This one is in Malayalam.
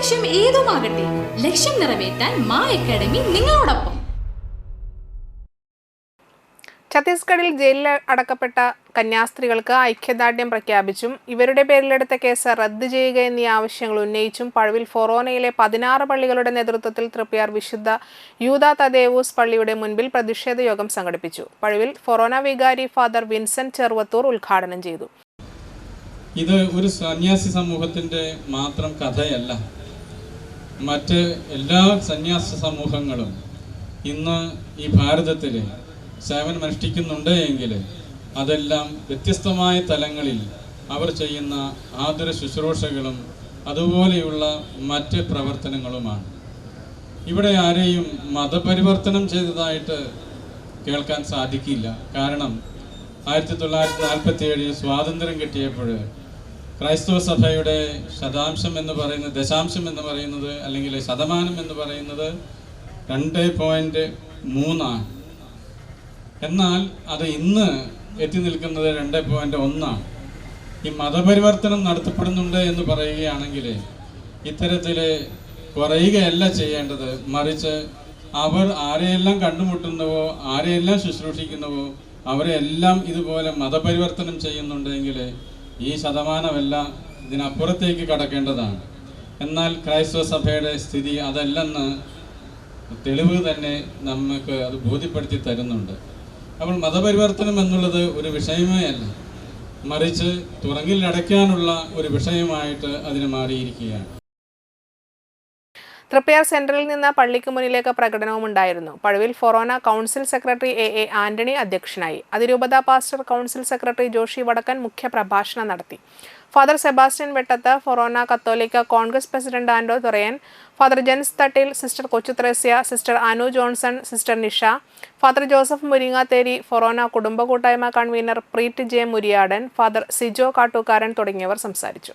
ലക്ഷ്യം ഏതുമാകട്ടെ ലക്ഷ്യം നിറവേറ്റാൻ മാ അക്കാഡമി നിങ്ങളോടൊപ്പം. ഛത്തീസ്ഗഡിൽ ജയിലിൽ അടക്കപ്പെട്ട കന്യാസ്ത്രീകൾക്ക് ഐക്യദാർഢ്യം പ്രഖ്യാപിച്ചും ഇവരുടെ പേരിലെടുത്ത കേസ് റദ്ദു ചെയ്യുക എന്നീ ആവശ്യങ്ങൾ ഉന്നയിച്ചും പഴവിൽ ഫൊറോനയിലെ പതിനാറ് പള്ളികളുടെ നേതൃത്വത്തിൽ തൃപ്പിയാർ വിശുദ്ധ യൂത തദേവൂസ് പള്ളിയുടെ മുൻപിൽ പ്രതിഷേധ യോഗം സംഘടിപ്പിച്ചു. പഴവിൽ ഫൊറോന വികാരി ഫാദർ വിൻസെന്റ് ചെറുവത്തൂർ ഉദ്ഘാടനം ചെയ്തു. ഇത് ഒരു സന്യാസി സമൂഹത്തിന്റെ മാത്രം കഥയല്ല. മറ്റ് എല്ലാ സന്യാസ സമൂഹങ്ങളും ഇന്ന് ഈ ഭാരതത്തിൽ സേവനമനുഷ്ഠിക്കുന്നുണ്ട് എങ്കിൽ അതെല്ലാം വ്യത്യസ്തമായ തലങ്ങളിൽ അവർ ചെയ്യുന്ന ആതുര ശുശ്രൂഷകളും അതുപോലെയുള്ള മറ്റ് പ്രവർത്തനങ്ങളുമാണ്. ഇവിടെ ആരെയും മതപരിവർത്തനം ചെയ്തതായിട്ട് കേൾക്കാൻ സാധിക്കില്ല. കാരണം ആയിരത്തി തൊള്ളായിരത്തി നാൽപ്പത്തി ഏഴിൽ സ്വാതന്ത്ര്യം കിട്ടിയപ്പോൾ ക്രൈസ്തവ സഭയുടെ ശതാംശം എന്ന് പറയുന്നത് ദശാംശം എന്ന് പറയുന്നത് അല്ലെങ്കിൽ ശതമാനം എന്ന് പറയുന്നത് രണ്ട് പോയിന്റ് മൂന്നാണ്. എന്നാൽ അത് ഇന്ന് എത്തി നിൽക്കുന്നത് രണ്ട് പോയിന്റ് ഒന്നാണ്. ഈ മതപരിവർത്തനം നടത്തപ്പെടുന്നുണ്ട് എന്ന് പറയുകയാണെങ്കിൽ ഇത്തരത്തിൽ കുറയുകയല്ല ചെയ്യേണ്ടത്. മറിച്ച് അവർ ആരെയെല്ലാം കണ്ടുമുട്ടുന്നുവോ ആരെയെല്ലാം ശുശ്രൂഷിക്കുന്നുവോ അവരെല്ലാം ഇതുപോലെ മതപരിവർത്തനം ചെയ്യുന്നുണ്ടെങ്കിൽ ഈ ശതമാനമെല്ലാം ഇതിനപ്പുറത്തേക്ക് കടക്കേണ്ടതാണ്. എന്നാൽ ക്രൈസ്തവ സഭയുടെ സ്ഥിതി അതല്ലെന്ന് തെളിവ് തന്നെ നമുക്ക് അത് ബോധ്യപ്പെടുത്തി തരുന്നുണ്ട്. അപ്പോൾ മതപരിവർത്തനം എന്നുള്ളത് ഒരു വിഷയമേ അല്ല. മറിച്ച് തുറങ്ങിലടയ്ക്കാനുള്ള ഒരു വിഷയമായിട്ട് അതിന് മാറിയിരിക്കുകയാണ്. തൃപ്പയാർ സെൻട്രലിൽ നിന്ന് പള്ളിക്ക് മുന്നിലേക്ക് പ്രകടനവും ഉണ്ടായിരുന്നു. പഴുവിൽ ഫൊറോന council secretary A A Antony അധ്യക്ഷനായി. അതിരൂപത പാസ്റ്റർ കൗൺസിൽ സെക്രട്ടറി ജോഷി വടക്കൻ മുഖ്യ പ്രഭാഷണം നടത്തി. ഫാദർ സെബാസ്റ്റ്യൻ വെട്ടത്ത് ഫൊറോന കത്തോലിക്ക Congress president Ando Thurayan father Jens Thattil sister Kochu Thresia sister Anu Johnson sister Nisha father Joseph Muringatheri ഫൊറോന കുടുംബ കൂട്ടായ്മ convener Preet J Muriyadan father Sijo Kattookaran തുടങ്ങിയവർ സംസാരിച്ചു.